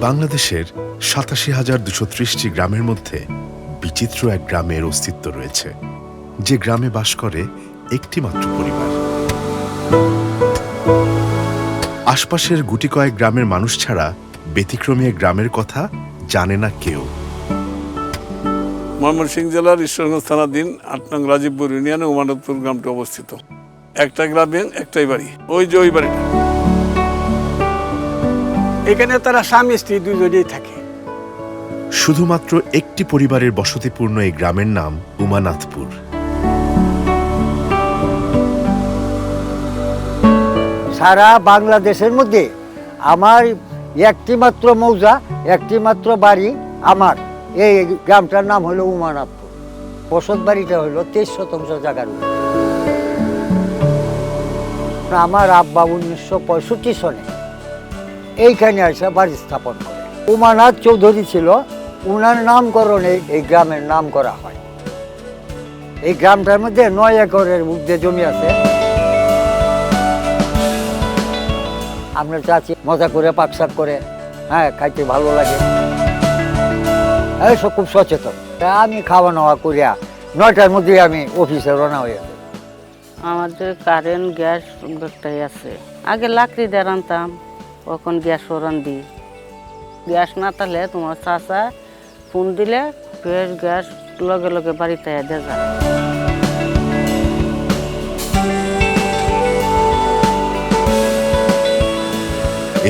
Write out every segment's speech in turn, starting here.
বাংলাদেশের সাতাশি হাজার দুশো ত্রিশটি গ্রামের মধ্যে বিচিত্র এক গ্রামের অস্তিত্ব রয়েছে, যে গ্রামে বাস করে একটি মাত্র পরিবার। আশপাশের গুটি কয়েক গ্রামের মানুষ ছাড়া ব্যতিক্রমী গ্রামের কথা জানে না কেউ। ময়মনসিংহ জেলার ঈশ্বরগঞ্জ থানাধীন আট নং রাজীবপুর ইউনিয়নে উমানতপুর গ্রামটি অবস্থিত। একটা গ্রামে একটাই বাড়ি, ওই যে ওই বাড়িটা। এখানে তারা স্বামী স্ত্রী দুজনেই থাকে। শুধুমাত্র একটি পরিবারের বসতিপূর্ণ এই গ্রামের নাম উমানাথপুর। সারা বাংলাদেশের মধ্যে আমার একটি মাত্র মৌজা একটি মাত্র বাড়ি আমার। এই গ্রামটার নাম হলো উমানাথপুর। বসত বাড়িটা হলো তেইশ শতাংশ জায়গার। আমার আব্বা উনিশশো পঁয়ষট্টি সনে এইখানে এসে বাড়ি স্থাপন করে। উমানাথ চৌধুরী ছিল, উনার নামকরণে এই গ্রামের নাম করা হয়। এই গ্রামটার মধ্যে নয় একরের মধ্যে জমি আছে। আমরা চাচ্ছি মজা করে পাকশাক করে হ্যাঁ খাইতে ভালো লাগে। এই সব খুব সচেতন। আমি খাওয়া দাওয়া করিয়া নয়টার মধ্যে আমি অফিসে রওনা হয়ে আমাদের কারেন্ট গ্যাস আছে। আগে লাকড়ি দিয়ে এখন গ্যাস রান্ধি গ্যাস না থাকলে তোমার চাচা ফোন দিলে ফের গ্যাস লগে লগে বাড়িতে দিয়ে যায়।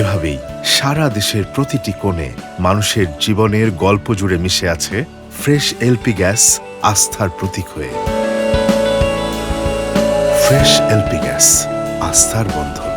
এভাবেই সারা দেশের প্রতিটি কোণে মানুষের জীবনের গল্প জুড়ে মিশে আছে ফ্রেশ এলপি গ্যাস আস্থার প্রতীক হয়ে। ফ্রেশ এলপি গ্যাস, আস্থার বন্ধন।